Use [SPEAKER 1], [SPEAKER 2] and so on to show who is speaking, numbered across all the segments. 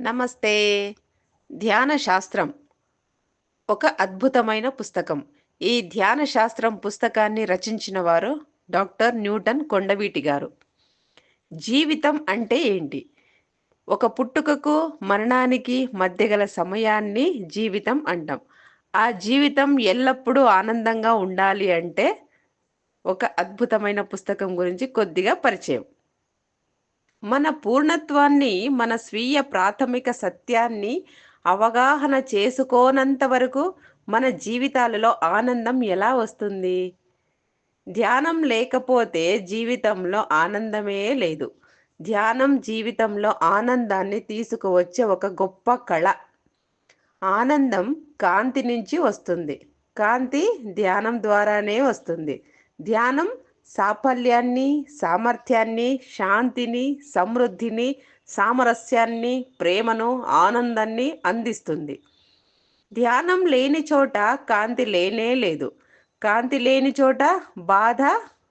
[SPEAKER 1] నమస్తే. ధ్యాన శాస్త్రం ఒక అద్భుతమైన పుస్తకం. ఈ ధ్యాన శాస్త్రం పుస్తకాన్ని రచించిన వారు డాక్టర్ న్యూటన్ కొండవీటి గారు. జీవితం అంటే ఏంటి? ఒక పుట్టుకకు మరణానికి మధ్య గల సమయాన్ని జీవితం అంటాం. ఆ జీవితం ఎల్లప్పుడూ ఆనందంగా ఉండాలి అంటే ఒక అద్భుతమైన పుస్తకం గురించి కొద్దిగా పరిచయం. మన పూర్ణత్వాన్ని మన స్వీయ ప్రాథమిక సత్యాన్ని అవగాహన చేసుకోనంత వరకు మన జీవితాలలో ఆనందం ఎలా వస్తుంది? ధ్యానం లేకపోతే జీవితంలో ఆనందమే లేదు. ధ్యానం జీవితంలో ఆనందాన్ని తీసుకువచ్చే ఒక గొప్ప కళ. ఆనందం కాంతి నుంచి వస్తుంది. కాంతి ధ్యానం ద్వారానే వస్తుంది. ధ్యానం సాఫల్యాన్ని సామర్థ్యాన్ని శాంతిని సమృద్ధిని సామరస్యాన్ని ప్రేమను ఆనందాన్ని అందిస్తుంది. ధ్యానం లేని చోట కాంతి లేనే లేదు. కాంతి లేని చోట బాధ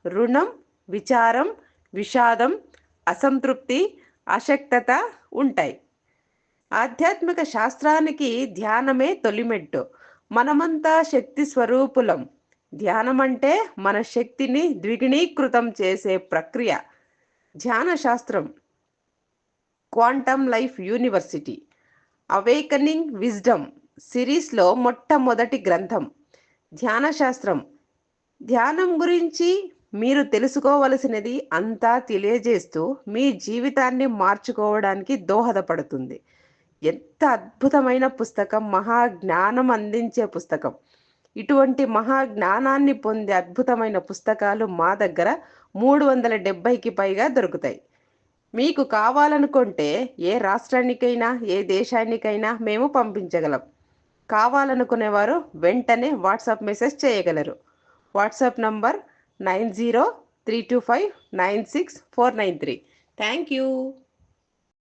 [SPEAKER 1] రుణం విచారం విషాదం అసంతృప్తి అశక్తత ఉంటాయి. ఆధ్యాత్మిక శాస్త్రానికి ధ్యానమే తొలిమెట్టు. మనమంతా శక్తి స్వరూపులం. ధ్యానం అంటే మన శక్తిని ద్విగుణీకృతం చేసే ప్రక్రియ. ధ్యాన శాస్త్రం quantum life university. Awakening wisdom. సిరీస్లో మొట్టమొదటి గ్రంథం. ధ్యాన శాస్త్రం ధ్యానం గురించి మీరు తెలుసుకోవలసినది అంతా తెలియజేస్తూ మీ జీవితాన్ని మార్చుకోవడానికి దోహదపడుతుంది. ఎంత అద్భుతమైన పుస్తకం మహా జ్ఞానం అందించే పుస్తకం. ఇటువంటి మహా జ్ఞానాన్ని పొందే అద్భుతమైన పుస్తకాలు మా దగ్గర మూడు వందల డెబ్బైకి పైగా దొరుకుతాయి. మీకు కావాలనుకుంటే ఏ రాష్ట్రానికైనా ఏ దేశానికైనా మేము పంపించగలం. కావాలనుకునేవారు వెంటనే వాట్సాప్ మెసేజ్ చేయగలరు. WhatsApp number nine zero three two five nine six four nine three. Thank you.